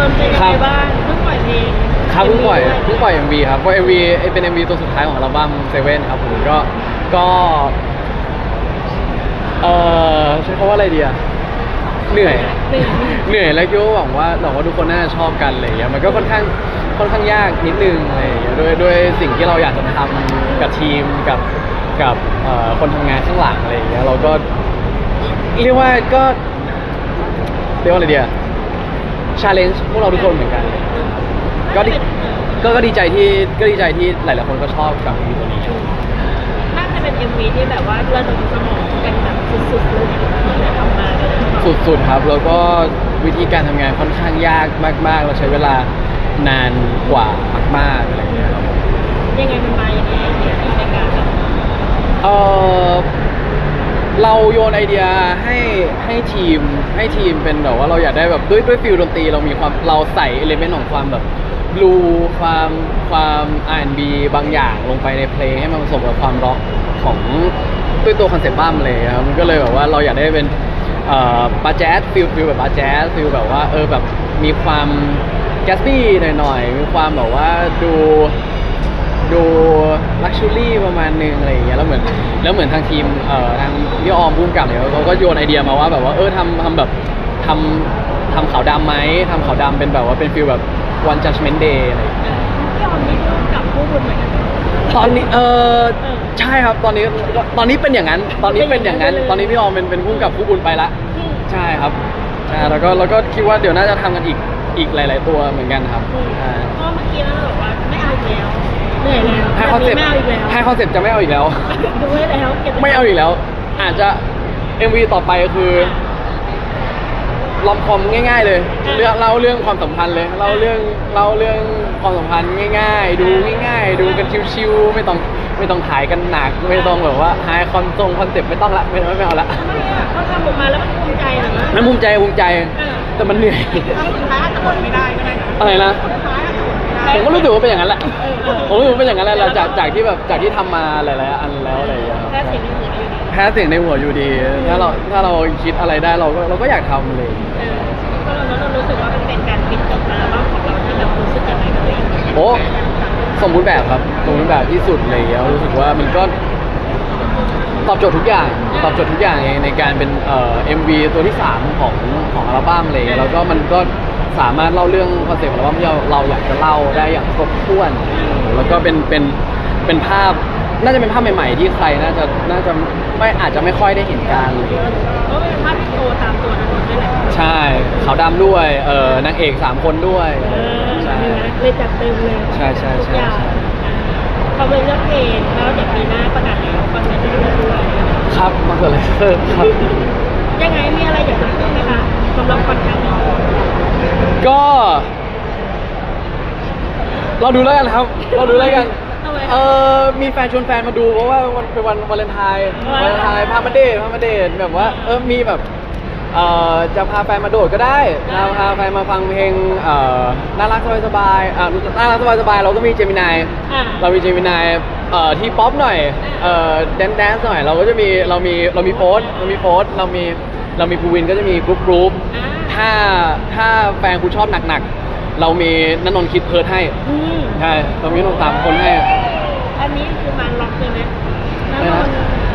นนท์เป็นยังครัไงบ้างเพิ่งปล่อยเพลงครับเพิ่งปล่อยด้วยเพิ่งปล่อย MV ครับเพราะ MV เป็น MV ตัวสุดท้ายของอัลบั้มเซเว่นครับผมก็ก็เออใช้คำว่าอะไรดีอะเหนื่อย หนึ่งเหนื่อยแล้วก็หวังว่าหวังว่าทุกคนน่าจะชอบกันอะไรอย่างเงี้ยมันก็ค่อนข้างค่อนข้างยากนิดนึงอะไรอย่างเงี้ยด้วยด้วยสิ่งที่เราอยากจะทำกับทีมกับกับเอ่อคนทำงานข้างหลังอะไรอย่างเงี้ยเราก็เรียกว่าก็เรียกว่าอะไรดีอะ ชาเลนจ์พวกเราทุกคนเหมือนกัน ก็ดีก็ก็ดีใจที่ก็ดีใจที่หลายๆคนก็ชอบกับมีตัวนี้ น่าจะเป็น MV ที่แบบว่าระดมสมองกันแบบสุดๆเลยที่ทำมาเลยสุดๆครับ แล้วก็วิธีการทำงานค่อนข้างยากมาก ๆ เราใช้เวลานานกว่ามากๆอะไรอย่างเงี้ยครับยังไงมันมาอย่างไงไอเดียในการแบบ เออ เราโยนไอเดียให้ให้ทีมให้ทีมเป็นแบบว่าเราอยากได้แบบด้วยด้วยฟิลดนตรีเรามีความเราใส่เอลิเมนต์ของความแบบบลูความความ R&B บางอย่างลงไปในเพลงให้มันผสมกับความร็อกของด้วยตัวคอนเซปต์บ้ามเลยครับมันก็เลยแบบว่าเราอยากได้เป็นเอ่อบาแจ๊สฟิลฟิลแบบบาแจ๊สฟิลแบบว่าเออแบบมีความแกสปี้หน่อยๆมีความแบบว่าดูดู ลักชัวรี่ประมาณนึงอะไรอย่างเงี้ยแล้วเหมือนแล้วเหมือนทางทีมเอ่อทางพี่ออมพุ่มกับเนี่ยเขาก็โยนไอเดียมาว่าแบบว่าเออทำทำแบบทำทำขาวดำไหมทำขาวดำเป็นแบบว่าเป็นฟิลแบบ one judgment day อะไรอย่างเงี้ยพี่ออมนี่ร่วมกับผู้บุญเหมือนกันนะตอนนี้เออเออใช่ครับตอนนี้ตอนนี้เป็นอย่างนั้น ตอนนี้เป็นอย่างนั้น ตอนนี้พี่ออมเป็นเป็นพุ่มกับผู้บุญไปละอืมใช่ครับใช่แล้วก็แล้วก็คิดว่าเดี๋ยวน่าจะทำกันอีกอีกหลาย ๆ ตัวเหมือนกันครับอืมใช่เพราะเมื่อกี้เราบอกว่าไม่ เอาอีกแล้วเหนื่อยแล้วให้คอนเซ็ปต์ไม่เอาอีกแล้วให้คอนเซ็ปต์จะไม่เอาอีกแล้ว ดูไว้แล้วเก็บว้ไม่เอาอีกแล้ว อาจจะ MV ต่อไปก็คือลอมคอมง่าย ๆ เลยเรื่องเล่าเรื่องความสัมพันธ์เลยเล่าเรื่องเล่าเรื่องความสัมพันธ์ง่าย ๆ ดูง่าย ๆ ดูกันชิวๆไม่ต้องไม่ต้องถ่ายกันหนัก ไม่ต้องแบบว่าไฮคอนทรงคอนเซ็ปต์ไม่ต้องละไม่ไม่ไม่เอาละทำไมอะเขาทำออกมาแล้วมันภูมิใจเหรอมันภูมิใจภูมิใจเออแต่มันเหนื่อยเอาสุดท้ายอาจจะหมดไม่ได้ก็ได้นะอะไรนะสุดท้ายอาจจะหมดไม่ได้ผมก็รู้สึกว่าเป็นอย่างนั้นแหละเออเออ ผมรู้สึกว่าเป็นอย่างนั้นแหละจากจากที่แบบจากที่ทำมาหลายๆอันแล้วอะไรอย่างเงี้ยครับ แค่เสียงในหัวอยู่ดีแพ้เสียงในหัวอยู่ดี ถ้าเราถ้าเราคิดอะไรได้เราก็เราก็อยากทำเลย เออก็เราเรารู้สึกว่ามันเป็นการปิดจบอัลบั้มของเราที่แบบรู้สึกยังไงกับตัวเองโอ้ สมบูรณ์แบบครับ สมบูรณ์แบบที่สุดเลยแล้วรู้สึกว่ามันก็ตอบโจทย์ทุกอย่าง ตอบโจทย์ทุกอย่างในในการเป็นเอ่อ MV ตัวที่ 3 ของของอัลบั้มเลย แล้วก็มันก็สามารถเล่าเรื่องคอนเซ็ปต์ของอัลบั้มที่เราเราอยากจะเล่าได้อย่างครบถ้วน แล้วก็เป็นเป็นเป็นภาพน่าจะเป็นภาพใหม่ๆที่ใครน่าจะน่าจะไม่อาจจะไม่ค่อยได้เห็นกันเลยก็เป็นภาพที่โตตามตัวนั้นด้วยแหละใช่ขาวดำด้วยเออนางเอกสามคนด้วยเออใช่เลยจัดเต็มเลยใช่ใช่ใช่ทุกอย่างใช่พอเป็นเรื่องเพลงแล้วเดี๋ยวปีหน้าประกาศแล้วคอนเสิร์ตด้วยครับมาเกิดอะไรขึ้นครับยังไงมีอะไรอยากจะพูดไหมคะสำหรับคอนเสิร์ตนี้ก็ เราดูแล้วกันครับ เราดูแล้วกันทำไมเออมีแฟนชวนแฟนมาดูเพราะว่าวันเป็นวันวาเลนไทน์ว้าววาเลนไทน์พามาเดทพามาเดทแบบว่าเออมีแบบเอ่อจะพาแฟนมาโดดก็ได้เราพาแฟนมาฟังเพลงเอ่อน่ารักสบายๆอ่าน่ารักสบายๆเราก็มีเจมินายอ่าเรามีเจมินายเอ่อที่ป๊อปหน่อยเอ่อแดนแดนซ์หน่อย เราก็จะมีเรามีเรามีโพสต์เรามีโพสต์เรามีเรามีภูวินก็จะมีกรุ๊ปกรุ๊ปอ่าถ้าถ้าแฟนคุณชอบหนักๆ เรามีนันนนท์คิดเพิร์ดให้อืมใช่เรามีนันนนท์ตามคนให้ อันนี้คือมันล็อกเลยไหมแล้วนะมัฮะน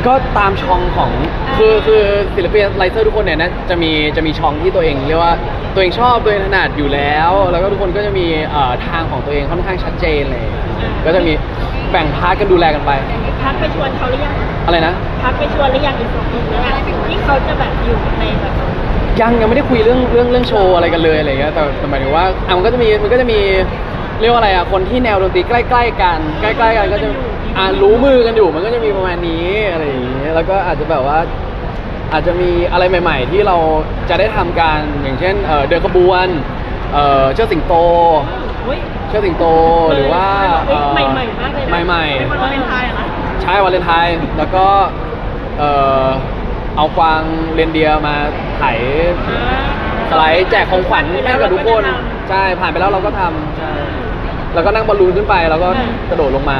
ก็ตามช่องของอ่า คือคือศิลปินไลเซอร์ทุกคนเนี่ยนะจะมีจะมีช่องที่ตัวเองเรียกว่าตัวเองชอบตัวเองถนัดอยู่แล้ว แล้วก็ทุกคนก็จะมีเอ่อทางของตัวเองค่อนข้างชัดเจนเลย ก็จะมีแบ่งพาร์ทกันดูแลกันไป พักไปชวนเขาหรือยังอะไรนะ พักไปชวนหรือยังอีกสองคนแล้วที่เขาจะแบบอยู่ในแบบ ยังยังไม่ได้คุยเรื่องเรื่องเรื่องโชว์อะไรกันเลยอะไรเงี้ยแต่แต่หมายถึงว่าอะมันก็จะมีมันก็จะมีเรียกว่าอะไรอะคนที่แนวดนตรีใกล้ ๆ กัน ใกล้ ๆ กันก็จะอ่ารู้มือกันอยู่มันก็จะมีประมาณนี้อะไรอย่างเงี้ยแล้วก็อาจจะแบบว่า อาจจะมีอะไรใหม่ ๆ ที่เราจะได้ทำกันอย่างเช่นเอ่อเดินขบวนเอ่อเชิดสิงโต เฮ้ย เชิดสิงโตหรือว่าเอ่อใหม่ๆมากเลยนะใหม่วันวาเลนไทน์เหรอๆใช่วาเลนไทน์แล้วก็เอ่อเอากวางเรนเดียร์มา ไถสไลด์แจกของขวัญให้กับทุกคนใช่ผ่านไปแล้วเราก็ทำแล้วก็นั่งบอลลูนขึ้นไป แล้วก็กระโดดลงมา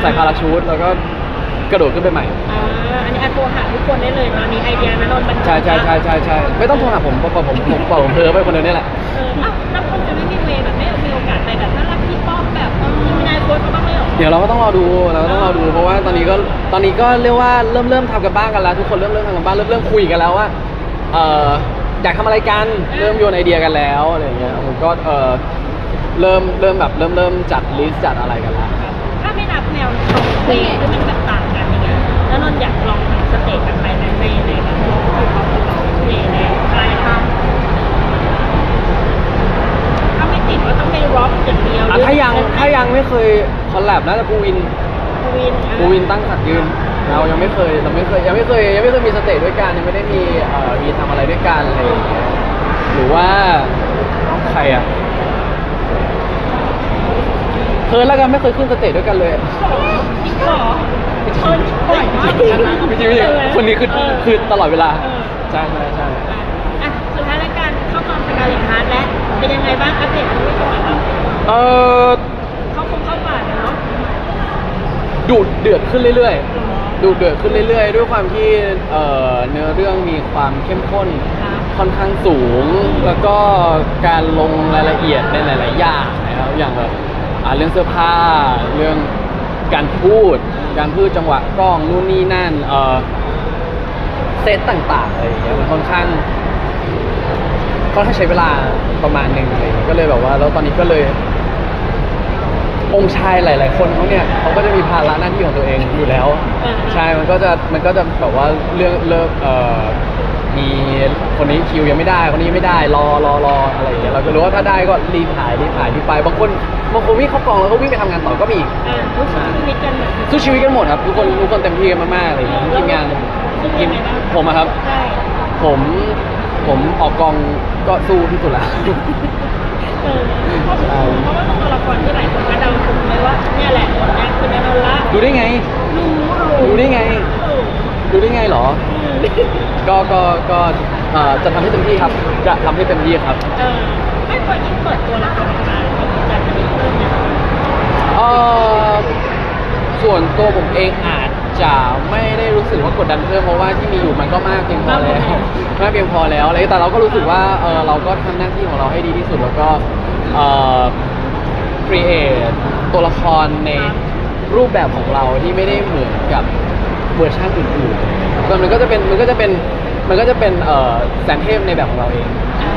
ใส่พาราชูตแล้วก็กระโดดขึ้นไปใหม่อันนี้โทรหาทุกคนได้เลยนะมีไอเดียนะนนท์มันใช่ใช่ใช่ใช่ใช่ไม่ต้องโทรหาผมเพราะผมผมเป่าผมเพอไปคนเดียวนี่แหละเอออ้าวแล้วคนจะไม่มีเวแบบไม่มีโอกาสไปแบบน่ารักพี่ป้อมแบบมีนายโค้ชเขาบ้างไหมหรอเดี๋ยวเราก็ต้องรอดูเราก็ต้องรอดูเพราะว่าตอนนี้ก็ตอนนี้ก็เรียกว่าเริ่มเริ่มทำกันบ้างกันแล้ว ทุกคนเริ่มเริ่มทำกันบ้างเริ่มเริ่มคุยกันแล้วว่า เอออยากทำอะไรกันเริ่มโยนไอเดียกันแล้วอะไรอย่างเงี้ยผมก็เออเริ่มเริ่มแบบเริ่มเริ่มจัดลิสต์จัดอะไรกันแล้วถ้าไม่นับแนวของเพลงที่มันแบบต่างกันอย่างเงี้ยแล้วนนท์อยากลองทำสเตจกันไปในในในแบบของเขาในในอะไรทำถ้าไม่ติดว่าต้องเป็นร็อกอย่างเดียวอะถ้ายังถ้ายังไม่เคยคอลแลบน่าจะปูวินปูวินปูวินตั้งขัดยืน เรายังไม่เคยเราไม่เคยยังไม่เคยยังไม่เคยมีสเตจด้วยกันยังไม่ได้มีเอ่อมีทำอะไรด้วยกันอะไรอย่างเงี้ยหรือว่าใครอะเพิร์ลแล้วกันไม่เคยขึ้นสเตจด้วยกันเลย จริงเหรอเชิญบ่อยมากไม่จริงไม่จริงคนนี้คือเคือตลอดเวลาเออใช่ใช่ใช่อะสุดท้ายรายการเข้ากองสกาเลตฮาร์ดและเป็นยังไงบ้างอัปเดตให้ดูหน่อยครับเออเข้าคงเข้าป่าเนาะดูดเดือดขึ้นเรื่อยๆ ดูดเดือดขึ้นเรื่อยๆ ด้วยความที่เอ่อเนื้อเรื่องมีความเข้มข้นครับค่อนข้างสูง แล้วก็การลงรายละเอียดในหลายๆอย่างนะครับอย่างแบบอ่าเรื่องเสื้อผ้าเรื่องการพูด การพูดจังหวะกล้องนู่นนี่นั่นเอ่อเซตต่างๆอะไรอย่างเงี้ยมันค่อนข้างค่อนข้างใช้เวลาประมาณหนึ่งอะไรอย่างเงี้ยก็เลยแบบว่าแล้วตอนนี้ก็เลย องค์ชายหลาย ๆ คนเขาเนี่ยเขาก็จะมีภาระหน้าที่ของตัวเองอยู่แล้วอ่า ใช่มันก็จะมันก็จะแบบว่าเรื่องเลิกเอ่อมีคนนี้คิวยังไม่ได้คนนี้ไม่ได้รอรอรออะไรอย่างเงี้ยเราก็รู้ว่าถ้าได้ก็รีบถ่ายรีบถ่ายรีบไปบางคนบางคนวิ่งเข้ากองแล้วก็วิ่งไปทำงานต่อก็มีอ่ารู้สึกชีวิตกันเหมือนสู้ชีวิตกันหมดครับทุกคนทุกคนเต็มที่กันมากๆเลยทีมงานสู้ทียัมงไงบ้างผมอะครับ ใช่ผมผมออกกองก็สู้ที่สุดแล้ว เออเพราะเพราะว่าตัวละครที่หลายคนก็เดาถูกไหมว่าเนี่ยแหละคนนี้คือแนนนละดูได้ไง รู้ดูได้ไงเออดูได้ไงเหรออืมก็ก็ก็เอ่อจะทำให้เต็มที่ครับ จะทำให้เต็มที่ครับ เออไม่พอยิ่งเปิดตัวละครมาก็จะจะมีเพิ่มเนี่ยเอ่อส่วนตัวผมเองอาจ จะไม่ได้รู้สึกว่ากดดันเพิ่มเพราะว่าที่มีอยู่มันก็มากเพียงพอแล้วมากเพียงพอแล้วอะไรแต่เราก็รู้สึกว่าเออเราก็ทำหน้าที่ของเราให้ดีที่สุดแล้วก็เอ่อ create ตัวละครในรูปแบบของเราที่ไม่ได้เหมือนกับเวอร์ชันอื่นๆมันก็จะเป็นมันก็จะเป็นมันก็จะเป็นเอ่อแสนเทพในแบบของเราเอง อ่า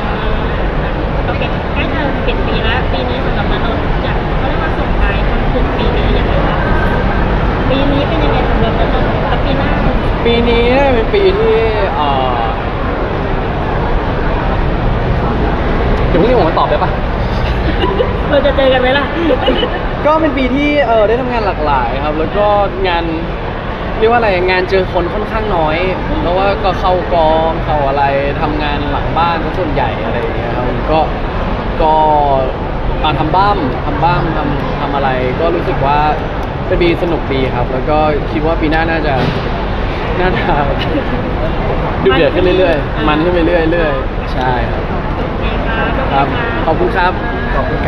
ป็นปีที่เอ่อเดี๋ยวพรุ่งนี้ผมมาตอบได้ปะเราจะเจอกันไหมล่ะ ก็เป็นปีที่เออได้ทำงานหลากหลายครับ แล้วก็งานเรียกว่าอะไรงานเจอคนค่อนข้างน้อยเพราะว่าก็เข้ากองเข้าอะไรทำงานหลังบ้านก็ส่วนใหญ่อะไรอย่างเงี้ยครับก็ก็อ่าทำบ้ามทำบ้ามทำทำอะไร ก็รู้สึกว่าเป็นปีสนุกดีครับ แล้วก็คิดว่าปีหน้าน่าจะ น่าจะดูเดือดขึ้นเรื่อยๆ มันขึ้นไปเรื่อยๆใช่ครับโอเคครับครับ ขอบคุณครับ ขอบคุณครับ